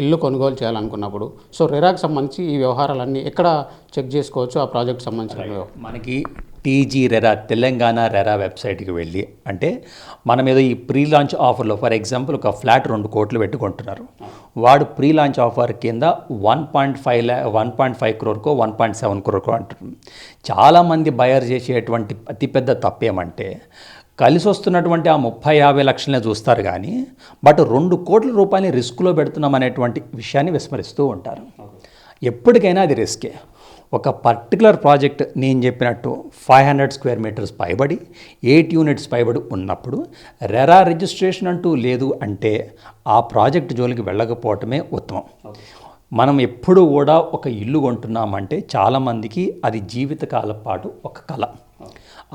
ఇల్లు కొనుగోలు చేయాలనుకున్నప్పుడు. సో రెరాకి సంబంధించి ఈ వ్యవహారాలన్నీ ఎక్కడ చెక్ చేసుకోవచ్చు? ఆ ప్రాజెక్ట్ సంబంధించిన మనకి టీజీ రెరా తెలంగాణ రెరా వెబ్సైట్కి వెళ్ళి అంటే మనం ఏదో ఈ ప్రీ లాంచ్ ఆఫర్లో ఫర్ ఎగ్జాంపుల్ ఒక ఫ్లాట్ రెండు కోట్లు పెట్టుకుంటున్నారు. వాడు ప్రీ లాంచ్ ఆఫర్ కింద వన్ పాయింట్ ఫైవ్ ల్యా వన్ పాయింట్ ఫైవ్ క్రోర్కో వన్ పాయింట్ సెవెన్ క్రోర్కో అంటున్నారు. చాలామంది బయర్ చేసేటువంటి అతిపెద్ద తప్పేమంటే కలిసి వస్తున్నటువంటి ఆ ముప్పై యాభై లక్షలనే చూస్తారు కానీ బట్ రెండు కోట్ల రూపాయలని రిస్క్లో పెడుతున్నాం అనేటువంటి విషయాన్ని విస్మరిస్తూ ఉంటారు. ఎప్పటికైనా అది రిస్కే. ఒక పర్టికులర్ ప్రాజెక్ట్ నేను చెప్పినట్టు ఫైవ్ హండ్రెడ్ స్క్వేర్ మీటర్స్ పైబడి ఎయిట్ యూనిట్స్ పైబడి ఉన్నప్పుడు రెరా రిజిస్ట్రేషన్ అంటూ లేదు అంటే ఆ ప్రాజెక్ట్ జోలికి వెళ్ళకపోవటమే ఉత్తమం. మనం ఎప్పుడు కూడా ఒక ఇల్లు కొంటున్నామంటే చాలామందికి అది జీవితకాలం పాటు ఒక కళ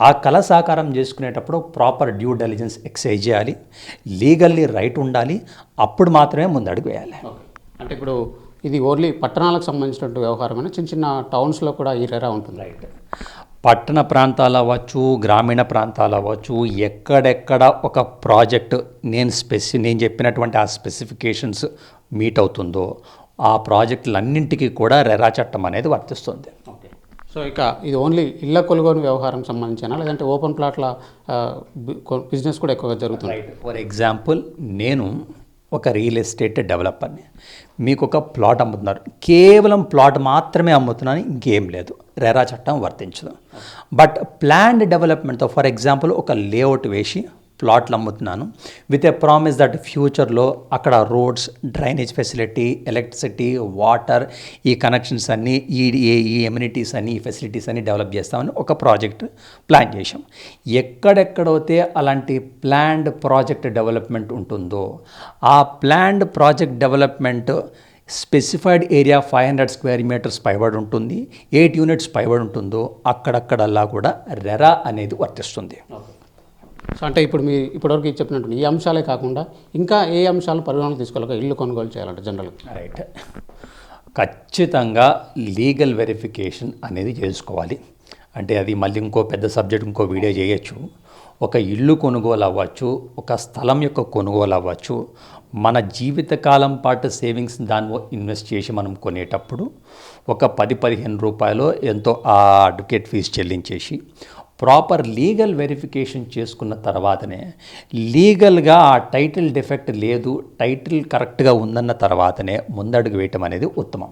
ఆ కళ సాకారం చేసుకునేటప్పుడు ప్రాపర్ డ్యూ డెలిజెన్స్ ఎక్సైజ్ చేయాలి. లీగల్లీ రైట్ ఉండాలి. అప్పుడు మాత్రమే ముందడుగు వేయాలి. అంటే ఇప్పుడు ఇది ఓన్లీ పట్టణాలకు సంబంధించినటువంటి వ్యవహారమైన? చిన్న చిన్న టౌన్స్లో కూడా ఈ రెరా ఉంటుంది. రైట్ పట్టణ ప్రాంతాలు అవ్వచ్చు గ్రామీణ ప్రాంతాలు అవ్వచ్చు ఎక్కడెక్కడ ఒక ప్రాజెక్ట్ నేను స్పెసి నేను చెప్పినటువంటి ఆ స్పెసిఫికేషన్స్ మీట్ అవుతుందో ఆ ప్రాజెక్టులన్నింటికీ కూడా రెరా చట్టం అనేది వర్తిస్తుంది. సో ఇక ఇది ఓన్లీ ఇళ్ళ కొనుగోలు వ్యవహారం సంబంధించిన? లేదంటే ఓపెన్ ప్లాట్ల బిజినెస్ కూడా ఎక్కువగా జరుగుతుంది. రైట్. ఫర్ ఎగ్జాంపుల్ నేను ఒక రియల్ ఎస్టేట్ డెవలపర్ని. మీకు ఒక ప్లాట్ అమ్ముతున్నారు. కేవలం ప్లాట్ మాత్రమే అమ్ముతున్నాను ఇంకేం లేదు. రెరా చట్టం వర్తించదు. బట్ ప్లాన్డ్ డెవలప్మెంట్తో ఫర్ ఎగ్జాంపుల్ ఒక లేఅవుట్ వేసి ప్లాట్లు అమ్ముతున్నాను. విత్ ఎ ప్రామిస్ దట్ ఫ్యూచర్లో అక్కడ roads drainage facility electricity water ఈ కనెక్షన్స్ అన్నీ ఈ ఈ- ఈ ఎమ్యూనిటీస్ అన్ని ఈ ఫెసిలిటీస్ అన్ని డెవలప్ చేస్తామని ఒక ప్రాజెక్ట్ ప్లాన్ చేశాం. ఎక్కడెక్కడైతే అలాంటి ప్లాన్డ్ ప్రాజెక్ట్ డెవలప్మెంట్ ఉంటుందో ఆ planned project development specified area five hundred square meters పైబడి ఉంటుంది. ఎయిట్ యూనిట్స్ పైబడి ఉంటుందో అక్కడక్కడల్లా కూడా రెరా అనేది వర్తిస్తుంది. సో అంటే ఇప్పుడు మీ ఇప్పటివరకు చెప్పినట్టు ఈ అంశాలే కాకుండా ఇంకా ఏ అంశాలు పరిగణలోకి తీసుకోవాలి ఇల్లు కొనుగోలు చేయాలంటే జనరల్గా. రైట్ ఖచ్చితంగా లీగల్ వెరిఫికేషన్ అనేది చేసుకోవాలి. అంటే అది మళ్ళీ ఇంకో పెద్ద సబ్జెక్ట్ ఇంకో వీడియో చేయొచ్చు. ఒక ఇల్లు కొనుగోలు అవ్వచ్చు ఒక స్థలం యొక్క కొనుగోలు అవ్వచ్చు. మన జీవితకాలం పాటు సేవింగ్స్ దానిలో ఇన్వెస్ట్ చేసి మనం కొనేటప్పుడు ఒక పది పదిహేను రూపాయలు ఎంతో ఆ అడ్వకేట్ ఫీజు చెల్లించేసి ప్రాపర్ లీగల్ వెరిఫికేషన్ చేసుకున్న తర్వాతనే లీగల్గా ఆ టైటిల్ డిఫెక్ట్ లేదు టైటిల్ కరెక్ట్గా ఉందన్న తర్వాతనే ముందడుగు వేయటం అనేది ఉత్తమం.